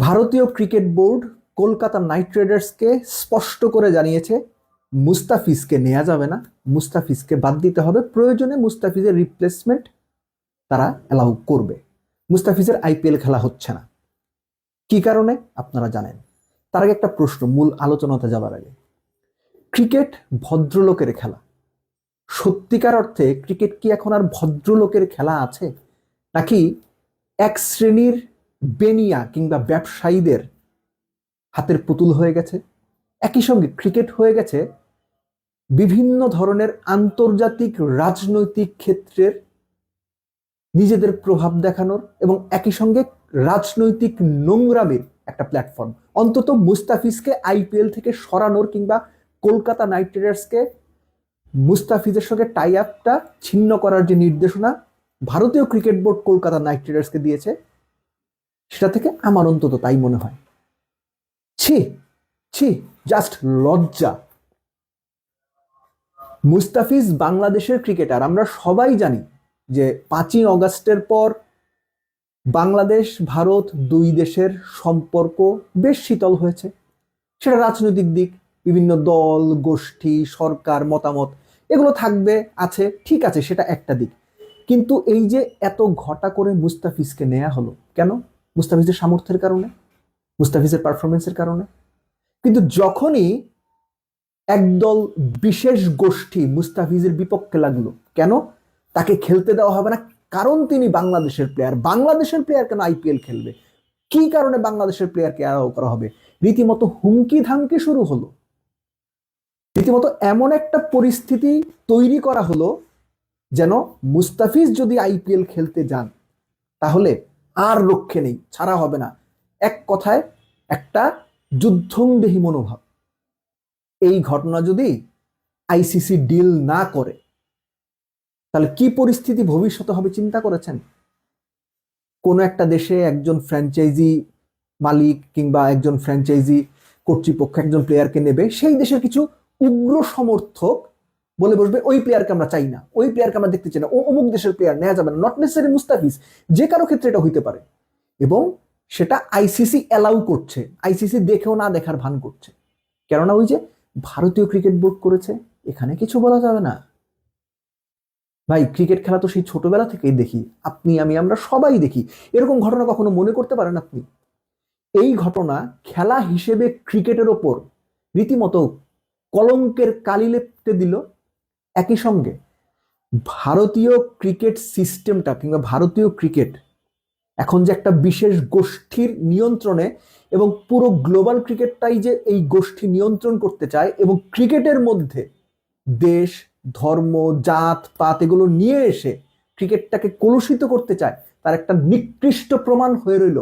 ভারতীয় cricket board Kolkata night রাইডার্সকে স্পষ্ট করে জানিয়েছে, মুস্তাফিজকে নেওয়া যাবে না, মুস্তাফিজকে বাদ দিতে হবে, প্রয়োজনে মুস্তাফিজের রিপ্লেসমেন্ট তারা অ্যালাউ করবে। মুস্তাফিজের আইপিএল খেলা হচ্ছে না। কি কারণে? আপনারা জানেন। তার আগে একটা প্রশ্ন, মূল আলোচনাতে যাবার আগে। ক্রিকেট ভদ্রলোকের খেলা। সত্যিকার অর্থে ক্রিকেট কি এখন আর ভদ্রলোকের খেলা আছে? নাকি এক শ্রেণির বেনিয়া কিংবা ব্যবসায়ীদের হাতের পুতুল হয়ে গেছে। একই সঙ্গে ক্রিকেট হয়ে গেছে বিভিন্ন ধরনের আন্তর্জাতিক রাজনৈতিক ক্ষেত্রের নিজেদের প্রভাব দেখানোর এবং একই সঙ্গে রাজনৈতিক নোংরামির একটা প্ল্যাটফর্ম অন্তত মুস্তাফিজকে আইপিএল থেকে সরানোর কিংবা কলকাতা নাইট রাইডার্সকে মুস্তাফিজের সঙ্গে টাই আপটা ছিন্ন করার যে নির্দেশনা ভারতীয় ক্রিকেট বোর্ড কলকাতা নাইট রাইডার্সকে দিয়েছে। সেটা থেকে আমার অন্তত তাই মনে হয়। ছি ছি জাস্ট লজ্জা। মুস্তাফিজ বাংলাদেশের ক্রিকেটার, আমরা সবাই জানি যে পাঁচই অগাস্টের পর বাংলাদেশ, ভারত দুই দেশের সম্পর্ক বেশ শীতল হয়েছে। সেটা রাজনৈতিক দিক, বিভিন্ন দল, গোষ্ঠী, সরকার, মতামত, এগুলো থাকবে, আছে, ঠিক আছে, সেটা একটা দিক। কিন্তু এই যে এত ঘটা করে মুস্তাফিজকে নেওয়া হলো, কেন? মুস্তাফিজের সামর্থ্যের কারণে, মুস্তাফিজের পারফরমেন্সের কারণে। কিন্তু যখনই একদল বিশেষ গোষ্ঠী মুস্তাফিজের বিপক্ষে লাগল, কেন? তাকে খেলতে দেওয়া হবে না, কারণ তিনি বাংলাদেশের প্লেয়ার বাংলাদেশের প্লেয়ার কেন আইপিএল খেলবে? কি কারণে বাংলাদেশের প্লেয়ারকে অ্যালাউ করা হবে? রীতিমতো হুমকি ধামকি শুরু হলো। রীতিমতো এমন একটা পরিস্থিতি তৈরি করা হলো, যেন মুস্তাফিজ যদি আইপিএল খেলতে যান, তাহলে আর রক্ষে নেই, ছাড়া হবে না। এক কথায় একটা যুদ্ধংদেহী মনোভাব। এই ঘটনা যদি আইসিসি ডিল না করে, তাহলে কি পরিস্থিতি ভবিষ্যতে হবে চিন্তা করেছেন? কোনো একটা দেশে একজন ফ্র্যাঞ্চাইজি মালিক কিংবা একজন ফ্র্যাঞ্চাইজি কর্তৃপক্ষ একজন প্লেয়ারকে নেবে, সেই দেশের কিছু উগ্র সমর্থক বলে বসবে, ওই প্লেয়ারকে আমরা চাই না। ওই প্লেয়ারকে আমরা দেখতে চাই না। ও অমুক দেশের প্লেয়ার নেওয়া যাবে না। নট নেসেসারি মুস্তাফিজ যে কারও ক্ষেত্রে এটা হইতে পারে। এবং সেটা আইসিসি অ্যালাউ করছে। আইসিসি দেখেও না দেখার ভান করছে। কেননা ওই যে ভারতীয় ক্রিকেট বোর্ড করেছে, এখানে কিছু বলা যাবে না। ভাই ক্রিকেট খেলা তো সেই ছোটবেলা থেকেই দেখি। আপনি, আমি, আমরা সবাই দেখি। এরকম ঘটনা কখনো মনে করতে পারেন আপনি? এই ঘটনা খেলা হিসেবে ক্রিকেটের ওপর রীতিমতো কলঙ্কের কালি লেপতে দিল একই সঙ্গে ভারতীয় ক্রিকেট সিস্টেমটা কিংবা ভারতীয় ক্রিকেট এখন যে একটা বিশেষ গোষ্ঠীর নিয়ন্ত্রণে এবং পুরো গ্লোবাল ক্রিকেটটাই যে এই গোষ্ঠী নিয়ন্ত্রণ করতে চায় এবং ক্রিকেটের মধ্যে দেশ, ধর্ম, জাত, পাত এগুলো নিয়ে এসে ক্রিকেটটাকে কলুষিত করতে চায়, তার একটা নিকৃষ্ট প্রমাণ হয়ে রইল